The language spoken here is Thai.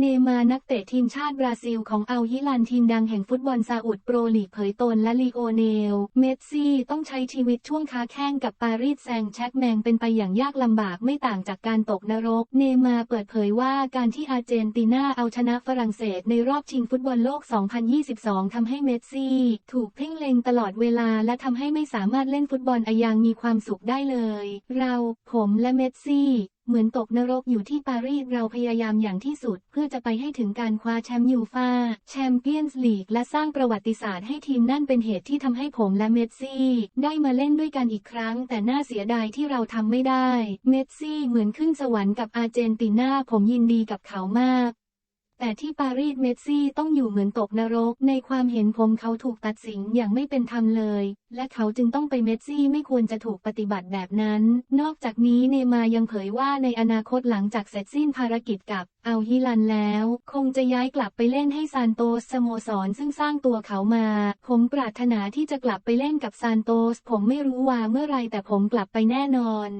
เนย์มาร์นักเตะทีมชาติบราซิลของอัลฮิลันทีมดังแห่งฟุตบอลซาอุดโปรลีกเผยตนและลีโอเนล เมสซี่ต้องใช้ชีวิตช่วงค้าแข้งกับปารีสแซงต์แชร์กแมงเป็นไปอย่างยากลำบากไม่ต่างจากการตกนรก เนย์มาร์เปิดเผยว่าการที่อาร์เจนตินาเอาชนะฝรั่งเศสในรอบชิงฟุตบอลโลก 2022 ทำให้เมสซี่ ถูกเพ่งเล็งตลอดเวลาและทำให้ไม่สามารถเล่นฟุตบอลอะยังมีความสุขได้เลย เรา ผมและเมสซี่ เหมือนตกนรกอยู่ที่ปารีสเราพยายามอย่างที่สุด เพื่อจะไปให้ถึงการคว้าแชมป์ยูฟาแชมเปี้ยนส์ลีกและสร้างประวัติศาสตร์ให้ทีมนั่นเป็นเหตุที่ทำให้ผมและเมสซี่ ได้มาเล่นด้วยกันอีกครั้ง แต่น่าเสียดายที่เราทำไม่ได้ เมสซี่เหมือนขึ้นสวรรค์กับอาร์เจนตินาผมยินดีกับเขามาก แต่ที่ปารีสเมสซี่ต้องอยู่เหมือนตกนรก ในความเห็นผมเขาถูกตัดสินอย่างไม่เป็นธรรมเลย และเขาจึงต้องไปเมสซี่ไม่ควรจะถูกปฏิบัติแบบนั้น นอกจากนี้เนมายังเผยว่าในอนาคตหลังจากเสร็จสิ้นภารกิจกับอัลฮิลันแล้ว คงจะย้ายกลับไปเล่นให้ซานโตสสโมสรซึ่งสร้างตัวเขามา ผมปรารถนาที่จะกลับไปเล่นกับซานโตส ผมไม่รู้ว่าเมื่อไรแต่ผมกลับไปแน่นอน